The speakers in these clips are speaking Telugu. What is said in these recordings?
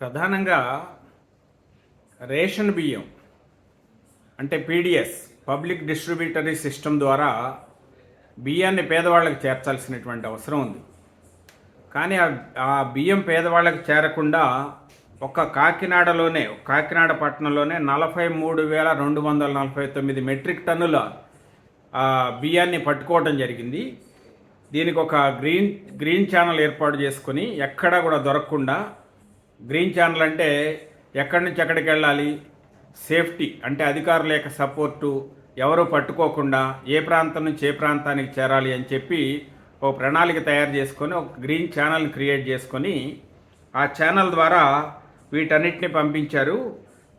ప్రధానంగా రేషన్ బియ్యం అంటే పీడిఎస్ పబ్లిక్ డిస్ట్రిబ్యూటరీ సిస్టమ్ ద్వారా బియ్యాన్ని పేదవాళ్ళకి చేర్చాల్సినటువంటి అవసరం ఉంది. కానీ ఆ- బియ్యం పేదవాళ్ళకి చేరకుండా ఒక కాకినాడలోనే కాకినాడ పట్టణంలోనే నలభై మూడు వేల రెండు వందల నలభై తొమ్మిది మెట్రిక్ టన్నుల ఆ, బియ్యాన్ని పట్టుకోవడం జరిగింది. దీనికి ఒక గ్రీన్ గ్రీన్ ఛానల్ ఏర్పాటు చేసుకొని ఎక్కడా కూడా దొరకకుండా గ్రీన్ ఛానల్ అంటే ఎక్కడి నుంచి ఎక్కడికి వెళ్ళాలి? సేఫ్టీ అంటే అధికారుల యొక్క సపోర్టు ఎవరు పట్టుకోకుండా ఏ ప్రాంతం నుంచి ఏ ప్రాంతానికి చేరాలి అని చెప్పి ఒక ప్రణాళిక తయారు చేసుకొని ఒక గ్రీన్ ఛానల్ క్రియేట్ చేసుకొని ఆ ఛానల్ ద్వారా వీటన్నిటిని పంపించారు.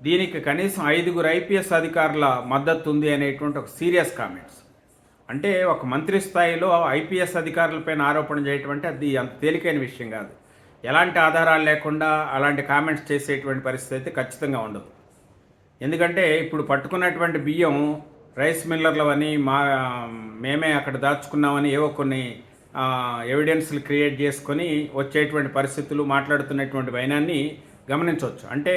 దీనికి కనీసం ఐదుగురు ఐపీఎస్ అధికారుల మద్దతు ఉంది అనేటువంటి ఒక సీరియస్ కామెంట్స్. అంటే ఒక మంత్రి స్థాయిలో ఐపీఎస్ అధికారులపైన ఆరోపణ చేయటం అంటే అది అంత తేలికైన విషయం కాదు. ఎలాంటి ఆధారాలు లేకుండా అలాంటి కామెంట్స్ చేసేటువంటి పరిస్థితి అయితే ఖచ్చితంగా ఉండదు. ఎందుకంటే ఇప్పుడు పట్టుకున్నటువంటి బియ్యం రైస్ మిల్లర్లవని మా మేమే అక్కడ దాచుకున్నామని ఏవో కొన్ని ఎవిడెన్స్లు క్రియేట్ చేసుకొని వచ్చేటువంటి పరిస్థితులు మాట్లాడుతున్నటువంటి వైనాన్ని గమనించవచ్చు. అంటే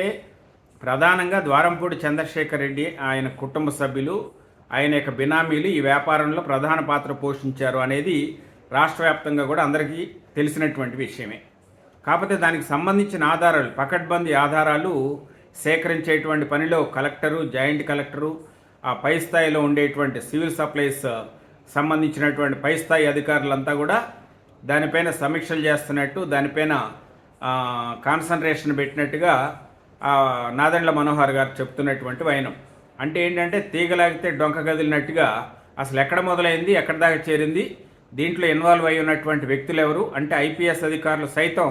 ప్రధానంగా ద్వారంపూడి చంద్రశేఖర్ రెడ్డి ఆయన కుటుంబ సభ్యులు ఆయన యొక్క బినామీలు ఈ వ్యాపారంలో ప్రధాన పాత్ర పోషించారు అనేది రాష్ట్ర వ్యాప్తంగా కూడా అందరికీ తెలిసినటువంటి విషయమే. కాకపోతే దానికి సంబంధించిన ఆధారాలు పకడ్బందీ ఆధారాలు సేకరించేటువంటి పనిలో కలెక్టరు జాయింట్ కలెక్టరు ఆ పై స్థాయిలో ఉండేటువంటి సివిల్ సప్లైస్ సంబంధించినటువంటి పై స్థాయి అధికారులంతా కూడా దానిపైన సమీక్షలు చేస్తున్నట్టు దానిపైన కాన్సన్ట్రేషన్ పెట్టినట్టుగా ఆ, నాదెండ్ల మనోహర్ గారు చెప్తున్నటువంటి వైనం. అంటే ఏంటంటే తీగలాగితే డొంక కదిలినట్టుగా అసలు ఎక్కడ మొదలైంది ఎక్కడ దాకా చేరింది దీంట్లో ఇన్వాల్వ్ అయి ఉన్నటువంటి వ్యక్తులు ఎవరు అంటే ఐపీఎస్ అధికారులు సైతం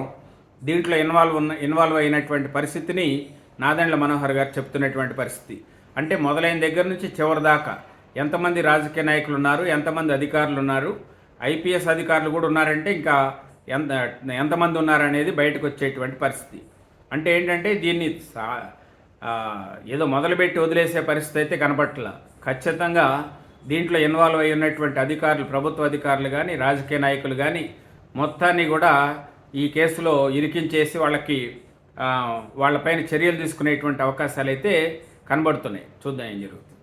దీంట్లో ఇన్వాల్వ్ ఉన్న ఇన్వాల్వ్ అయినటువంటి పరిస్థితిని నాదెండ్ల మనోహర్ గారు చెప్తున్నటువంటి పరిస్థితి. అంటే మొదలైన దగ్గర నుంచి చివరి దాకా ఎంతమంది రాజకీయ నాయకులు ఉన్నారు ఎంతమంది అధికారులు ఉన్నారు ఐపీఎస్ అధికారులు కూడా ఉన్నారంటే ఇంకా ఎంత ఎంతమంది ఉన్నారనేది బయటకు వచ్చేటువంటి పరిస్థితి. అంటే ఏంటంటే దీన్ని సా- ఏదో మొదలుపెట్టి వదిలేసే పరిస్థితి అయితే కనబట్ల ఖచ్చితంగా దీంట్లో ఇన్వాల్వ్ అయి ఉన్నటువంటి అధికారులు ప్రభుత్వ అధికారులు కానీ రాజకీయ నాయకులు కానీ మొత్తాన్ని కూడా ఈ కేసులో ఇరికించేసి వాళ్ళకి వాళ్ళపైన చర్యలు తీసుకునేటువంటి అవకాశాలు అయితే కనబడుతున్నాయి. చూద్దాం ఏం జరుగుతుంది.